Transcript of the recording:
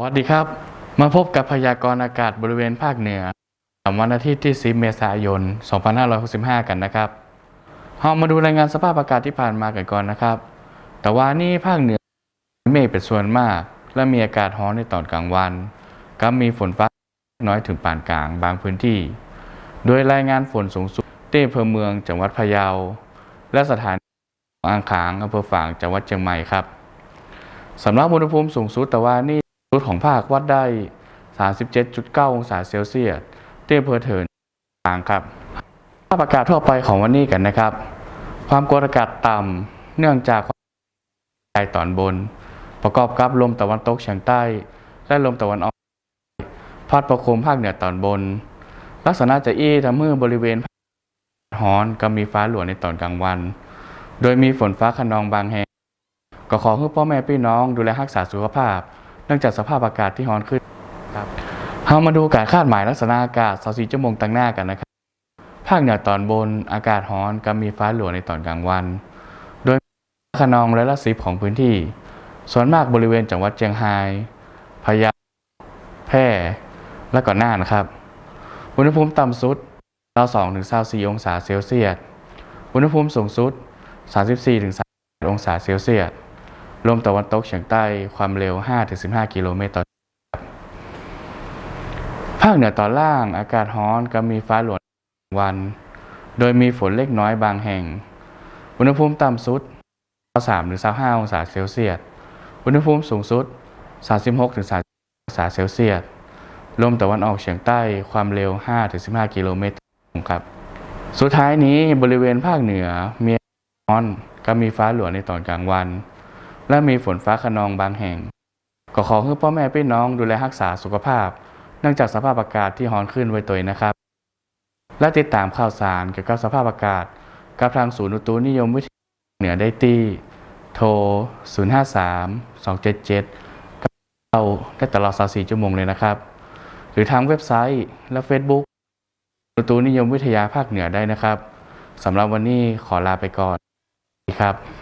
วัสดีครับ มาพบกับพยากรณ์อากาศบริเวณภาคเหนือสำหรับวันอาทิตย์ที่ 10 เมษายน 2565 กันนะครับเรามาดูรายงานสภาพอากาศที่ผ่านมากันก่อนนะครับ แต่ว่านี่ภาคเหนือมีเมฆเป็นส่วนมาก และมีอากาศร้อนในตอนกลางวัน ก็มีฝนฟ้าน้อยถึงปานกลางบางพื้นที่ โดยรายงานฝนสูงสุดที่อำเภอเมืองจังหวัดพะเยา และสถานอ่างขางอำเภอฝางจังหวัดเชียงใหม่ครับสำหรับอุณหภูมิสูงสุดแต่ว่านี่ สุดของภาควัดได้ 37.9 องศาเซลเซียสเที่อำเภอเถินกลางครับภาพอากาศทั่วไปของวันนี้กันนะครับ ความกดอากาศต่ำเนื่องจากความกตอนบน ประกอบกับลมตะวันตกเฉียงใต้ และลมตะวันออกพัดปกคลุมภาคเหนือตอนบน ลักษณะจะอี้ทำให้บริเวณภาคร้อนก็มีฟ้าหลวงในตอนกลางวัน โดยมีฝนฟ้าขนองบางแห่งก็ขอให้พ่อแม่พี่น้องดูแลรักษาสุขภาพ เนื่องจากสภาพอากาศที่ร้อนขึ้นครับเรามาดูการคาดหมายลักษณะอากาศ24ชั่วโมงตั้งหน้ากันนะครับ ภาคเหนือตอนบนอากาศร้อนกับมีฟ้าหลวในตอนกลางวัน โดยมีขนองและละสิของพื้นที่ ส่วนมากบริเวณจังหวัดเชียงรายพะเยาแพร่และก็น่านะครับ อุณหภูมิต่ำสุด22ถึง24องศาเซลเซียส อุณหภูมิสูงสุด 34ถึง38องศาเซลเซียส ลมตะวันตกเฉียงใต้ความเร็ว 5-15 กิโลเมตรต่อชั่วโมงภาคเหนือตอนล่างอากาศร้อนกับมีฟ้าหลวงวัน โดยมีฝนเล็กน้อยบางแห่ง อุณหภูมิต่ำสุด 23-25องศาเซลเซียส อุณหภูมิสูงสุด 36-30องศาเซลเซียส ลมตะวันออกเฉียงใต้ความเร็ว5-15 กิโลเมตรต่อชั่วโมงครับ สุดท้ายนี้บริเวณภาคเหนือมีร้อนกับมีฟ้าหลวงในตอนกลางวัน และมีฝนฟ้าขนองบางแห่ง ก็ขอให้พ่อแม่พี่น้องดูแลรักษาสุขภาพ เนื่องจากสภาพอากาศที่ร้อนขึ้นไว้ตัวนะครับ และติดตามข่าวสารเกี่ยวกับสภาพอากาศ กับทางศูนย์อุตุนิยมวิทยาเหนือได้ที่โทร 053 277เราได้ตลอด 24 ชั่วโมงเลยนะครับ หรือทางเว็บไซต์และ Facebook อุตุนิยมวิทยาภาคเหนือได้นะครับ สำหรับวันนี้ขอลาไปก่อน สวัสดีครับ